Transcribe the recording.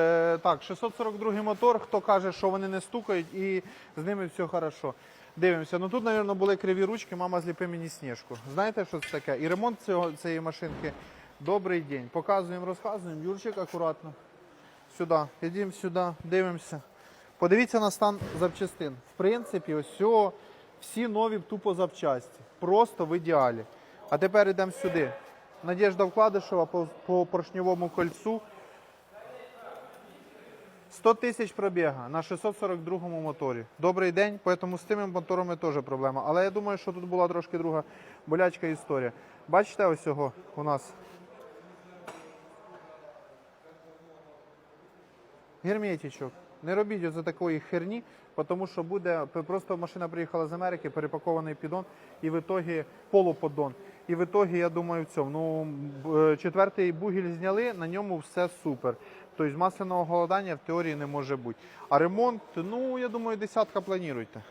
Е, так, 642 мотор. Хто каже, що вони не стукають і з ними все хорошо. Дивимося. Ну тут, мабуть, були криві ручки, мама зліпи мені сніжку. Знаєте, що це таке? І ремонт цього, цієї машинки. Добрий день. Показуємо, розказуємо. Юрчик, акуратно. Сюди. Йдемо сюди, дивимося. Подивіться на стан запчастин. В принципі, ось всі нові тупо запчасті. Просто в ідеалі. А тепер йдемо сюди. Надежда Вкладишева по, по поршньовому кольцу. 100 тисяч пробіга на 642 моторі. Добрий день, тому з тими моторами теж проблема. Але я думаю, що тут була трошки друга болячка історія. Бачите, ось цього у нас герметичок. Не робіть за такої херні, тому що буде просто машина приїхала з Америки, перепакований піддон, і в ітогі полуподдон. І в ітогі, я думаю, в цьому. Ну, е, четвертий бугіль зняли, на ньому все супер. Тобто масляного голодання в теорії не може бути. А ремонт, ну я думаю, десятка плануйте.